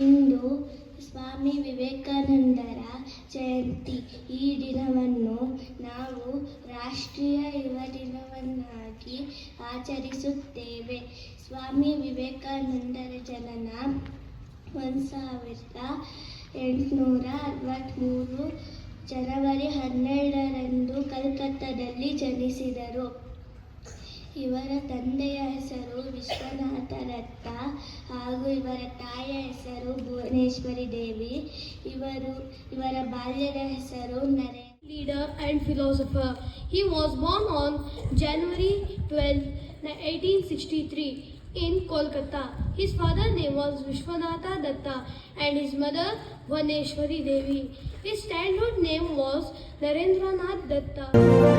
ಇಂದು ಸ್ವಾಮಿ ವಿವೇಕಾನಂದರ ಜಯಂತಿ. ಈ ದಿನವನ್ನು ನಾವು ರಾಷ್ಟ್ರೀಯ ಯುವ ದಿನವನ್ನಾಗಿ ಆಚರಿಸುತ್ತೇವೆ. ಸ್ವಾಮಿ ವಿವೇಕಾನಂದರ ಜನನ ಒಂದು ಸಾವಿರದ ಎಂಟುನೂರ ಅರವತ್ತ್ಮೂರು ಜನವರಿ ಹನ್ನೆರಡರಂದು ಕಲ್ಕತ್ತಾದಲ್ಲಿ ಜನಿಸಿದರು. ಇವರ ತಂದೆಯ ಹೆಸರು ವಿಶ್ವನಾಥ ದತ್ತ ಹಾಗೂ ಇವರ ತಾಯಿಯ ಹೆಸರು ಭುವನೇಶ್ವರಿ ದೇವಿ ಇವರು ಇವರ ಬಾಲ್ಯದ ಹೆಸರು ನರೇ leader and philosopher. He was born on January 12, 1863 in Kolkata. His father's name was Vishwanatha Datta and his mother Vaneshwari Devi. His childhood name was Narendranath Datta.